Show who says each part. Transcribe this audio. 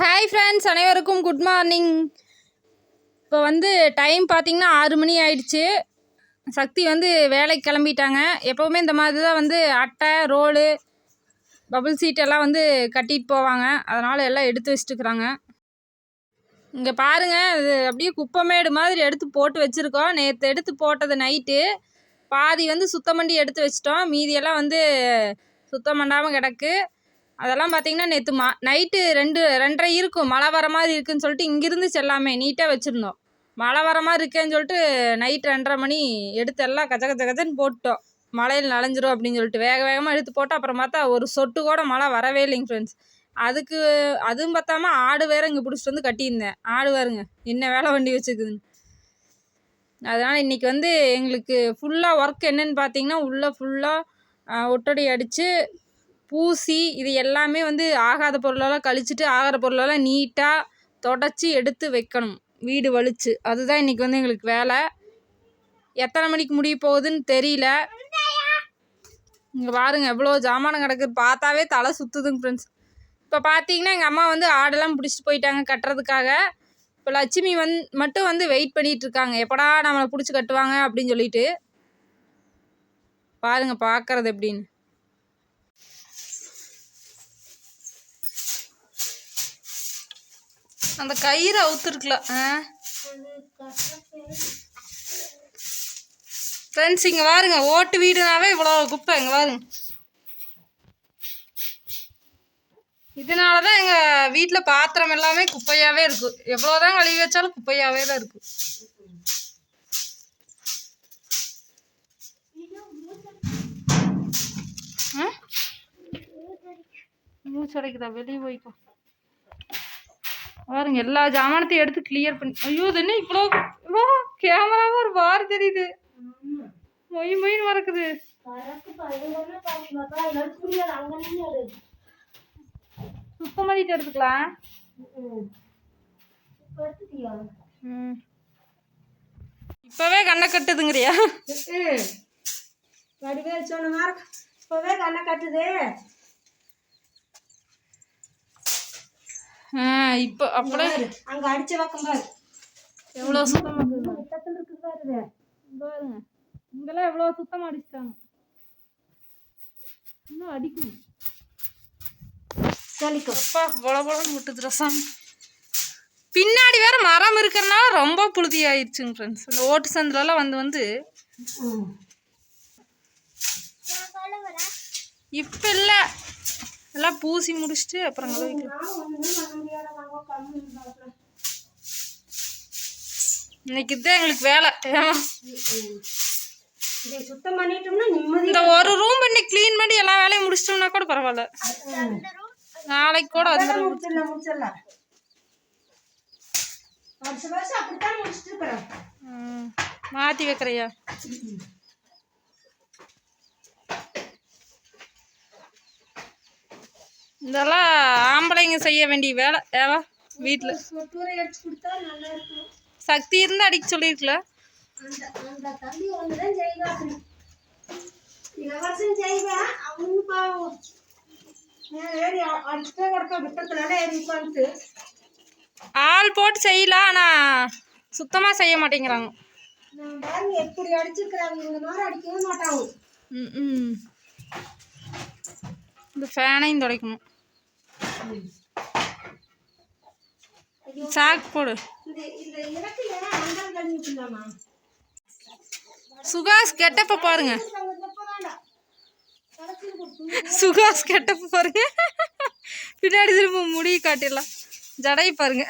Speaker 1: Hi friends அனைவருக்கும் good morning இப்போ வந்து டைம் பார்த்திங்கன்னா ஆறு மணி ஆயிடுச்சு. சக்தி வந்து வேலைக்கு கிளம்பிட்டாங்க. எப்போவுமே இந்த மாதிரி தான் வந்து அட்டை ரோலு பபுள் சீட் எல்லாம் வந்து கட்டிட்டு போவாங்க. அதனால் எல்லாம் எடுத்து வச்சுட்டுக்குறாங்க இங்கே பாருங்கள் இது அப்படியே குப்பமேடு மாதிரி எடுத்து போட்டு வச்சுருக்கோம். நேற்று எடுத்து போட்டது நைட்டு பாதி வந்து சுத்தம் பண்ணி எடுத்து வச்சிட்டோம். மீதியெல்லாம் வந்து சுத்தம் பண்ணாமல் கிடக்கு. அதெல்லாம் பார்த்தீங்கன்னா நேற்று மா நைட்டு ரெண்டு ரெண்டரை இருக்கும். மழை வர மாதிரி இருக்குன்னு சொல்லிட்டு இங்கிருந்து எல்லாமே நீட்டாக வச்சுருந்தோம். மழை வர மாதிரி இருக்கேன்னு சொல்லிட்டு நைட் ரெண்டரை மணி எடுத்து எல்லாம் கஜ கஜ கஜன்னு போட்டோம் மழையில் நனைஞ்சிரும் அப்படின்னு சொல்லிட்டு வேக வேகமாக எடுத்து போட்டோம் அப்புறம் பார்த்தா ஒரு சொட்டு கூட மழை வரவே இல்லைங்க ஃப்ரெண்ட்ஸ் அதுக்கு அதுவும் பார்த்தாம ஆடு வேற இங்கே பிடிச்சிட்டு வந்து கட்டியிருந்தேன். ஆடு வேறுங்க என்ன வேலை வண்டி வச்சுக்குதுன்னு அதனால் இன்றைக்கி வந்து எங்களுக்கு ஃபுல்லாக ஒர்க் என்னென்னு பார்த்தீங்கன்னா உள்ளே ஃபுல்லாக ஒட்டடி அடித்து பூசி இது எல்லாமே வந்து ஆகாத பொருளெல்லாம் கழிச்சிட்டு ஆகாத பொருளெல்லாம் நீட்டாக தொடச்சி எடுத்து வைக்கணும். வீடு வலிச்சு. அதுதான் இன்றைக்கி வந்து எங்களுக்கு வேலை. எத்தனை மணிக்கு முடிய போகுதுன்னு தெரியல. இங்கே பாருங்க எவ்வளோ ஜாமானம் கிடக்குது பார்த்தாவே தலை சுற்றுதுங்க ஃப்ரெண்ட்ஸ் இப்போ பார்த்தீங்கன்னா எங்கள் அம்மா வந்து ஆடெல்லாம் பிடிச்சிட்டு போயிட்டாங்க கட்டுறதுக்காக. இப்போ லட்சுமி வந் மட்டும் வந்து வெயிட் பண்ணிட்டு இருக்காங்க. எப்படா நம்மளை பிடிச்சி கட்டுவாங்க அப்படின்னு சொல்லிட்டு. பாருங்க பார்க்கறது எப்படின்னு. அந்த கயிறு அவுத்துருக்கலாம் ஆ? ஃப்ரெண்ட்ஸ் இங்கே பாருங்க ஓட்டு வீடுனாவே இவ்வளோ குப்பை இங்கே வாருங்க. இதனால தான் எங்கள் வீட்டில் பாத்திரம் எல்லாமே குப்பையாகவே இருக்குது எவ்வளோ தான் கழுவி வச்சாலும் குப்பையாகவே தான் இருக்குது மூச்சடைக்குதா? வெளியே போய்க்கும் பாருங்க எல்லா ஜாமானத்தையும் எடுத்து கிளியர் பண்ணி ஐயோ இது என்ன இவ்வளோ கேமராவும் ஒரு பார் தெரியுது. மொய் மொயின் மறக்குது. சுத்தம் பண்ணிட்டு எடுத்துக்கலாம். இப்போவே கண்ணை கட்டுதுங்கிறியா?
Speaker 2: வடிவேல் சொன்ன மாதிரி இப்போவே கண்ணை கட்டுது.
Speaker 1: இப்போ அப்படியே
Speaker 2: அங்க அடிச்ச பக்கம் பாரு.
Speaker 1: எவ்வளோ சுத்தமாக இருக்குது.
Speaker 2: பக்கத்துல இருக்குது பாருங்க.
Speaker 1: பாருங்க. இங்கெல்லாம் எவ்வளோ சுத்தமாக அடிச்சிட்டாங்க. இன்னும்
Speaker 2: சலிக்கும்.
Speaker 1: அப்பா பொல பொலன்னு விட்டுது ரசம். பின்னாடி வேற மரம் இருக்கிறனால ரொம்ப புழுதி ஆயிடுச்சுங்க ஃப்ரெண்ட்ஸ் இந்த ஓட்டு சந்திலலாம் வந்து வந்து இப்போ இல்லை. எல்லாம் பூசி முடிச்சுட்டு அப்புறம் இன்னைக்கு தான் எங்களுக்கு வேலை. இந்த ஒரு ரூம் பண்ணி க்ளீன் பண்ணி எல்லா வேலையும் முடிச்சிட்டோம்னா கூட பரவாயில்ல. நாளைக்கு கூட வந்துடும்
Speaker 2: முடிச்சிடலாம். முடிச்சிடலாம்
Speaker 1: இதெல்லாம் ஆம்பளைங்க செய்ய வேண்டிய வேலை. ஏவா வீட்டில் சக்தி இருந்து அடிக்க சொல்லியிருக்கல ஆள் போட்டு செய்யலாம் ஆனால் சுத்தமாக செய்ய மாட்டேங்கிறாங்க.
Speaker 2: எப்படி அடிச்சிருக்கிறாங்க இந்த மாதிரி அடிக்கவே மாட்டாங்க
Speaker 1: ம் ம் இந்த ஃபேனையும் துடைக்கணும். சாக்கு போடு. சுகாஸ் கெட்டப்ப பாருங்க. சுகாஸ் கெட்டப்ப பாருங்க. பின்னாடி திரும்ப முடி காட்டிடலாம். ஜடை பாருங்க.